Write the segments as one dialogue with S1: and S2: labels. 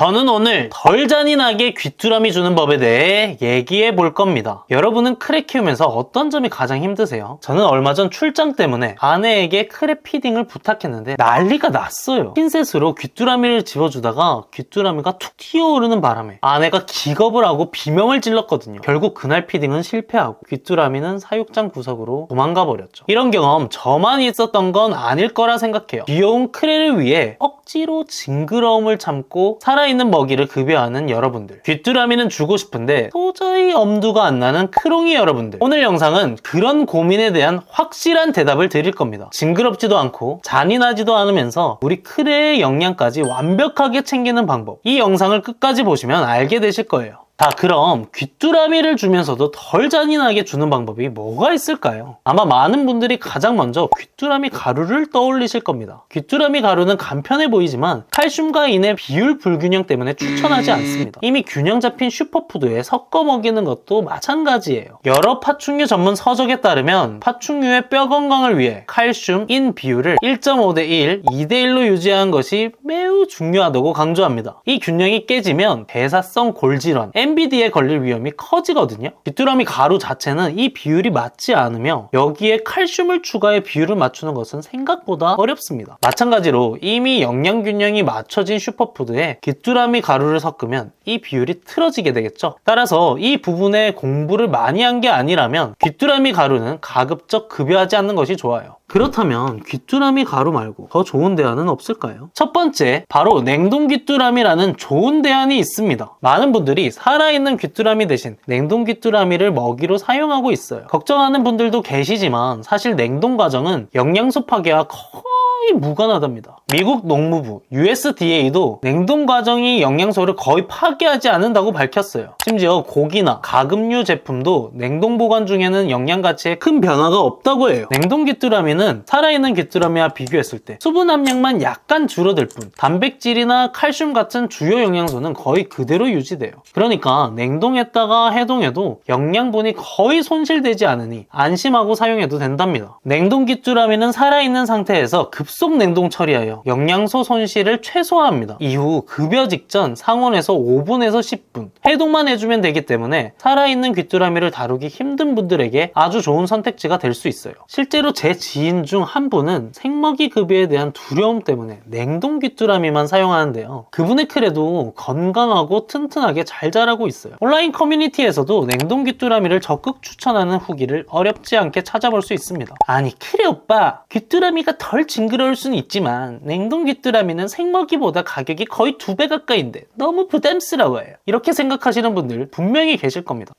S1: 저는 오늘 덜 잔인하게 귀뚜라미 주는 법에 대해 얘기해 볼 겁니다. 여러분은 크레 키우면서 어떤 점이 가장 힘드세요? 저는 얼마 전 출장 때문에 아내에게 크레 피딩을 부탁했는데 난리가 났어요. 핀셋으로 귀뚜라미를 집어주다가 귀뚜라미가 툭 튀어오르는 바람에 아내가 기겁을 하고 비명을 질렀거든요. 결국 그날 피딩은 실패하고 귀뚜라미는 사육장 구석으로 도망가 버렸죠. 이런 경험 저만 있었던 건 아닐 거라 생각해요. 귀여운 크레를 위해 억지로 징그러움을 참고 살아 있는 먹이를 급여하는 여러분들. 귀뚜라미는 주고 싶은데 도저히 엄두가 안 나는 크롱이 여러분들. 오늘 영상은 그런 고민에 대한 확실한 대답을 드릴 겁니다. 징그럽지도 않고 잔인하지도 않으면서 우리 크레의 영양까지 완벽하게 챙기는 방법. 이 영상을 끝까지 보시면 알게 되실 거예요. 자, 그럼 귀뚜라미를 주면서도 덜 잔인하게 주는 방법이 뭐가 있을까요? 아마 많은 분들이 가장 먼저 귀뚜라미 가루를 떠올리실 겁니다. 귀뚜라미 가루는 간편해 보이지만 칼슘과 인의 비율 불균형 때문에 추천하지 않습니다. 이미 균형 잡힌 슈퍼푸드에 섞어 먹이는 것도 마찬가지예요. 여러 파충류 전문 서적에 따르면 파충류의 뼈 건강을 위해 칼슘, 인 비율을 1.5대 1, 2대 1로 유지하는 것이 매우 중요하다고 강조합니다. 이 균형이 깨지면 대사성 골질환, MBD에 걸릴 위험이 커지거든요. 귀뚜라미 가루 자체는 이 비율이 맞지 않으며 여기에 칼슘을 추가해 비율을 맞추는 것은 생각보다 어렵습니다. 마찬가지로 이미 영양 균형이 맞춰진 슈퍼푸드에 귀뚜라미 가루를 섞으면 이 비율이 틀어지게 되겠죠. 따라서 이 부분에 공부를 많이 한 게 아니라면 귀뚜라미 가루는 가급적 급여하지 않는 것이 좋아요. 그렇다면 귀뚜라미 가루 말고 더 좋은 대안은 없을까요? 첫 번째, 바로 냉동 귀뚜라미라는 좋은 대안이 있습니다. 많은 분들이 살아있는 귀뚜라미 대신 냉동 귀뚜라미를 먹이로 사용하고 있어요. 걱정하는 분들도 계시지만 사실 냉동 과정은 영양소 파괴와 거의 무관하답니다. 미국 농무부 USDA도 냉동 과정이 영양소를 거의 파괴하지 않는다고 밝혔어요. 심지어 고기나 가금류 제품도 냉동 보관 중에는 영양 가치에 큰 변화가 없다고 해요. 냉동 귀뚜라미는 살아있는 귀뚜라미와 비교했을 때 수분 함량만 약간 줄어들 뿐 단백질이나 칼슘 같은 주요 영양소는 거의 그대로 유지돼요. 그러니까 냉동했다가 해동해도 영양분이 거의 손실되지 않으니 안심하고 사용해도 된답니다. 냉동 귀뚜라미는 살아있는 상태에서 급속 냉동 처리하여 영양소 손실을 최소화합니다. 이후 급여 직전 상온에서 5분에서 10분 해동만 해주면 되기 때문에 살아있는 귀뚜라미를 다루기 힘든 분들에게 아주 좋은 선택지가 될 수 있어요. 실제로 제 지인 중 한 분은 생먹이 급여에 대한 두려움 때문에 냉동 귀뚜라미만 사용하는데요. 그분의 크레도 건강하고 튼튼하게 잘 자라고 있어요. 온라인 커뮤니티에서도 냉동 귀뚜라미를 적극 추천하는 후기를 어렵지 않게 찾아볼 수 있습니다. 아니 크레 오빠 귀뚜라미가 덜 징그러울 수는 있지만 냉동 귀뚜라미는 생먹이보다 가격이 거의 두 배 가까이인데 너무 부담스러워요. 이렇게 생각하시는 분들 분명히 계실 겁니다.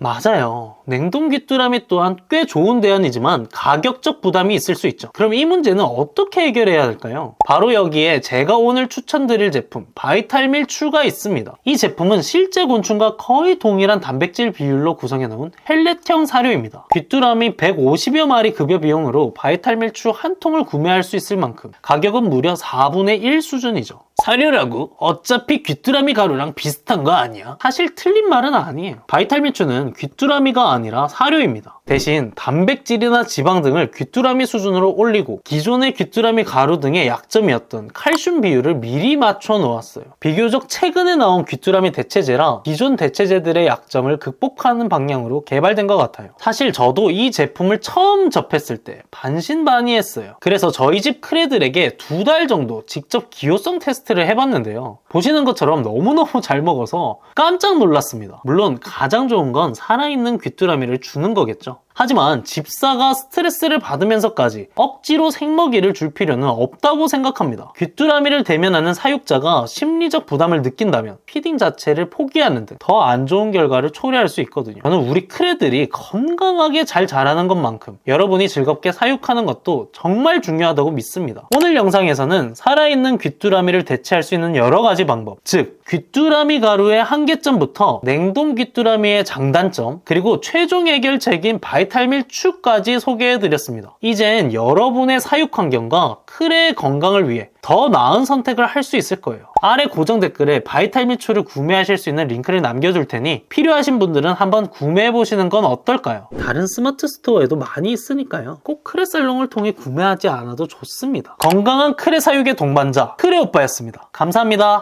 S1: 맞아요. 냉동 귀뚜라미 또한 꽤 좋은 대안이지만 가격적 부담이 있을 수 있죠. 그럼 이 문제는 어떻게 해결해야 할까요? 바로 여기에 제가 오늘 추천드릴 제품 바이탈밀 추가 있습니다. 이 제품은 실제 곤충과 거의 동일한 단백질 비율로 구성해 놓은 펠렛형 사료입니다. 귀뚜라미 150여 마리 급여 비용으로 바이탈밀 추 한 통을 구매할 수 있을 만큼 가격은 무려 4분의 1 수준이죠. 사료라고? 어차피 귀뚜라미 가루랑 비슷한 거 아니야? 사실 틀린 말은 아니에요. 바이탈미추는 귀뚜라미가 아니라 사료입니다. 대신 단백질이나 지방 등을 귀뚜라미 수준으로 올리고 기존의 귀뚜라미 가루 등의 약점이었던 칼슘 비율을 미리 맞춰 놓았어요. 비교적 최근에 나온 귀뚜라미 대체제라 기존 대체제들의 약점을 극복하는 방향으로 개발된 것 같아요. 사실 저도 이 제품을 처음 접했을 때 반신반의했어요. 그래서 저희 집 크레들에게 두 달 정도 직접 기호성 테스트 를 해봤는데요. 보시는 것처럼 너무너무 잘 먹어서 깜짝 놀랐습니다. 물론 가장 좋은 건 살아있는 귀뚜라미를 주는 거겠죠. 하지만 집사가 스트레스를 받으면서까지 억지로 생먹이를 줄 필요는 없다고 생각합니다. 귀뚜라미를 대면하는 사육자가 심리적 부담을 느낀다면 피딩 자체를 포기하는 등 더 안 좋은 결과를 초래할 수 있거든요. 저는 우리 크레들이 건강하게 잘 자라는 것만큼 여러분이 즐겁게 사육하는 것도 정말 중요하다고 믿습니다. 오늘 영상에서는 살아있는 귀뚜라미를 대체할 수 있는 여러 가지 방법, 즉 귀뚜라미 가루의 한계점부터 냉동 귀뚜라미의 장단점, 그리고 최종 해결책인 바이 탈밀 추까지 소개해드렸습니다. 이젠 여러분의 사육 환경과 크레의 건강을 위해 더 나은 선택을 할 수 있을 거예요. 아래 고정 댓글에 바이탈밀 추를 구매하실 수 있는 링크를 남겨둘 테니 필요하신 분들은 한번 구매해보시는 건 어떨까요? 다른 스마트 스토어에도 많이 있으니까요. 꼭 크레 살롱을 통해 구매하지 않아도 좋습니다. 건강한 크레 사육의 동반자 크레 오빠였습니다. 감사합니다.